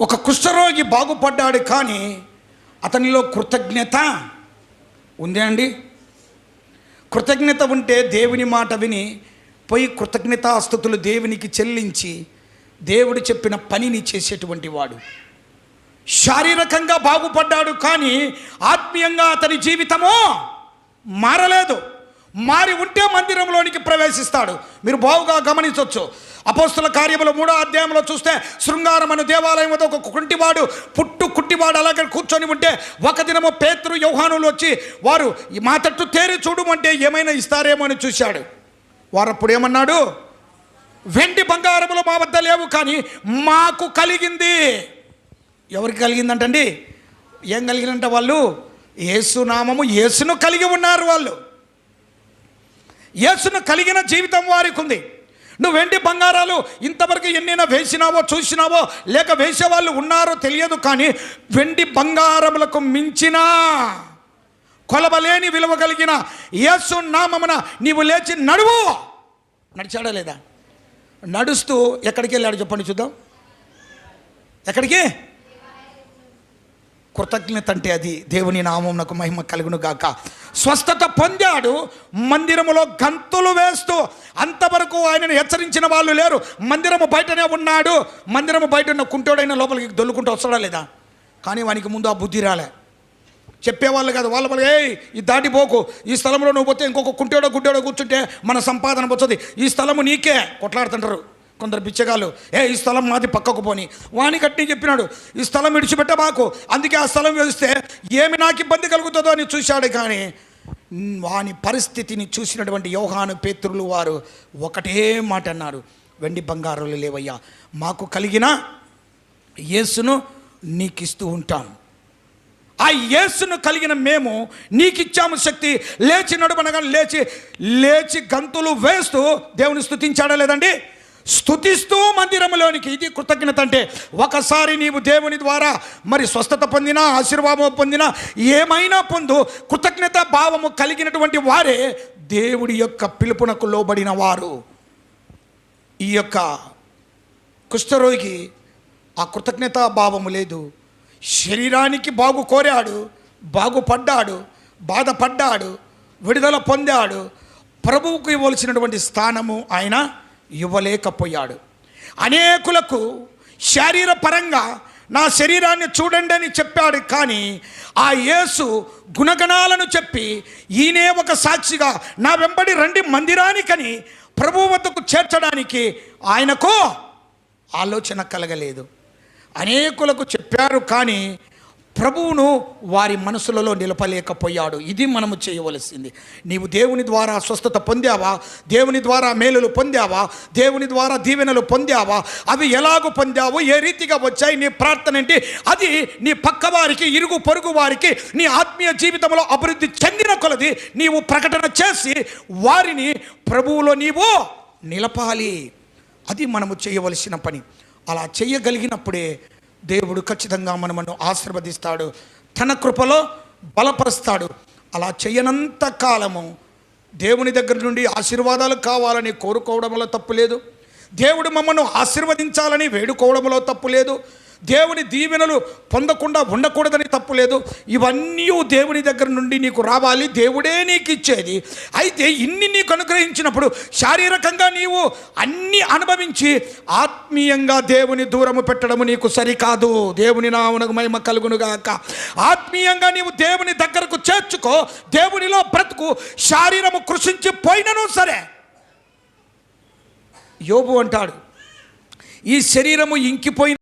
ఒక కుష్ఠరోగి బాగుపడ్డాడు కానీ అతనిలో కృతజ్ఞత ఉందే అండి. కృతజ్ఞత ఉంటే దేవుని మాట విని పోయి కృతజ్ఞతాస్థుతులు దేవునికి చెల్లించి దేవుడు చెప్పిన పనిని చేసేటువంటి వాడు. శారీరకంగా బాగుపడ్డాడు కానీ ఆత్మీయంగా అతని జీవితము మారలేదు. మారి ఉంటే మందిరంలోనికి ప్రవేశిస్తాడు. మీరు బావుగా గమనించవచ్చు అపోస్తుల కార్యములు మూడో అధ్యాయంలో చూస్తే శృంగారం అనే దేవాలయం వద్ద ఒక కుంటివాడు పుట్టు కుట్టివాడు అలాగే కూర్చొని ఉంటే ఒక దినము పేతురు యౌహానులు వచ్చి వారు మా తట్టు తేరి చూడమంటే ఏమైనా ఇస్తారేమో అని చూశాడు. వారు అప్పుడు ఏమన్నాడు? వెండి బంగారములు మా వద్ద లేవు కానీ మాకు కలిగింది. ఎవరికి కలిగిందంటండి? ఏం కలిగినంట వాళ్ళు? ఏసునామము నామము యేసును కలిగి ఉన్నారు వాళ్ళు. యేసును కలిగిన జీవితం వారికి ఉంది నువ్వు వెండి బంగారాలు? ఇంతవరకు ఎన్నైనా వేసినావో చూసినావో లేక వేసేవాళ్ళు ఉన్నారో తెలియదు కానీ వెండి బంగారములకు మించిన కొలబలేని విలువ కలిగిన యేసు నామమున నీవు లేచి నడువు. నడిచాడా లేదా? నడుస్తూ ఎక్కడికి వెళ్ళాడు చెప్పండి చూద్దాం. ఎక్కడికి? కృతజ్ఞత అంటే అది. దేవుని నామంనకు మహిమ కలుగును గాక. స్వస్థత పొందాడు. మందిరములో గంతులు వేస్తూ అంతవరకు ఆయనను హెచ్చరించిన వాళ్ళు లేరు. మందిరము బయటనే ఉన్నాడు. మందిరము బయట ఉన్న కుంటోడైన లోపలికి దొల్లుకుంటూ వస్తాడా లేదా? కానీ వానికి ముందు ఆ బుద్ధి రాలే. చెప్పేవాళ్ళు కాదు. వాళ్ళ వాళ్ళు ఏయ్ ఈ దాటిపోకు ఈ స్థలంలో నువ్వు పోతే ఇంకొక కుంటేడో గుడ్డేడో కూర్చుంటే మన సంపాదన వచ్చేది ఈ స్థలము నీకే. కొట్లాడుతుంటారు. కొందరు బిచ్చగాళ్ళు ఏ ఈ స్థలం మాది పక్కకు పోని. వాని కట్టి చెప్పినాడు ఈ స్థలం విడిచిపెట్ట మాకు. అందుకే ఆ స్థలం వేస్తే ఏమి నాకు ఇబ్బంది కలుగుతుందో అని చూశాడు కానీ వాని పరిస్థితిని చూసినటువంటి యోహాను పేతురులు వారు ఒకటే మాట అన్నారు వెండి బంగారులు లేవయ్యా మాకు కలిగిన యేసును నీకిస్తూ ఉంటాం. ఆ యేసును కలిగిన మేము నీకిచ్చాము శక్తి లేచి నడుమనగా లేచి లేచి గంతులు వేస్తూ దేవుని స్థుతించాడా లేదండి? స్థుతిస్తూ మందిరంలోనికి ఇది కృతజ్ఞత అంటే ఒకసారి నీవు దేవుని ద్వారా మరి స్వస్థత పొందినా ఆశీర్వాదం పొందినా ఏమైనా పొందు కృతజ్ఞత భావము కలిగినటువంటి వారే దేవుడి యొక్క పిలుపునకు లోబడిన వారు. ఈ యొక్క కుష్ఠరోగి ఆ కృతజ్ఞతా భావము లేదు. శరీరానికి బాగు కోరాడు బాగుపడ్డాడు బాధపడ్డాడు విడుదల పొందాడు. ప్రభువుకు ఇవ్వవలసినటువంటి స్థానము ఆయన ఇవ్వలేకపోయాడు. అనేకులకు శారీర పరంగా నా శరీరాన్ని చూడండి అని చెప్పాడు కానీ ఆ యేసు గుణగణాలను చెప్పి ఈయనే ఒక సాక్షిగా నా వెంబడి రండి మందిరానికని ప్రభు వద్దకు చేర్చడానికి ఆయనకు ఆలోచన కలగలేదు. అనేకులకు చెప్పారు కానీ ప్రభువును వారి మనసులలో నిలపలేకపోయాడు. ఇది మనము చేయవలసింది. నీవు దేవుని ద్వారా స్వస్థత పొందావా? దేవుని ద్వారా మేలులు పొందావా? దేవుని ద్వారా దీవెనలు పొందావా? అవి ఎలాగో పొందావు ఏ రీతిగా వచ్చాయి? నీ ప్రార్థన ఏంటి? అది నీ పక్కవారికి ఇరుగు పొరుగు వారికి నీ ఆత్మీయ జీవితంలో అభివృద్ధి చెందిన కొలది నీవు ప్రకటన చేసి వారిని ప్రభువులో నీవు నిలపాలి. అది మనము చేయవలసిన పని. అలా చేయగలిగినప్పుడే దేవుడు ఖచ్చితంగా మనమను ఆశీర్వదిస్తాడు. తన కృపలో బలపరుస్తాడు. అలా చేయనంత కాలము దేవుని దగ్గర నుండి ఆశీర్వాదాలు కావాలని కోరుకోవడంలో తప్పు లేదు. దేవుడు మమ్మను ఆశీర్వదించాలని వేడుకోవడంలో తప్పు లేదు. దేవుని దీవెనలు పొందకుండా ఉండకూడదని తప్పు లేదు. ఇవన్నీ దేవుని దగ్గర నుండి నీకు రావాలి. దేవుడే నీకు ఇచ్చేది. అయితే ఇన్ని నీకు అనుగ్రహించినప్పుడు శారీరకంగా నీవు అన్నీ అనుభవించి ఆత్మీయంగా దేవుని దూరము పెట్టడము నీకు సరికాదు. దేవుని నామునకు మహిమ కలుగునుగాక. ఆత్మీయంగా నీవు దేవుని దగ్గరకు చేర్చుకో. దేవునిలో బ్రతుకు. శారీరము కృషించి పోయినను సరే. యోబు అంటాడు ఈ శరీరము ఇంకిపోయిన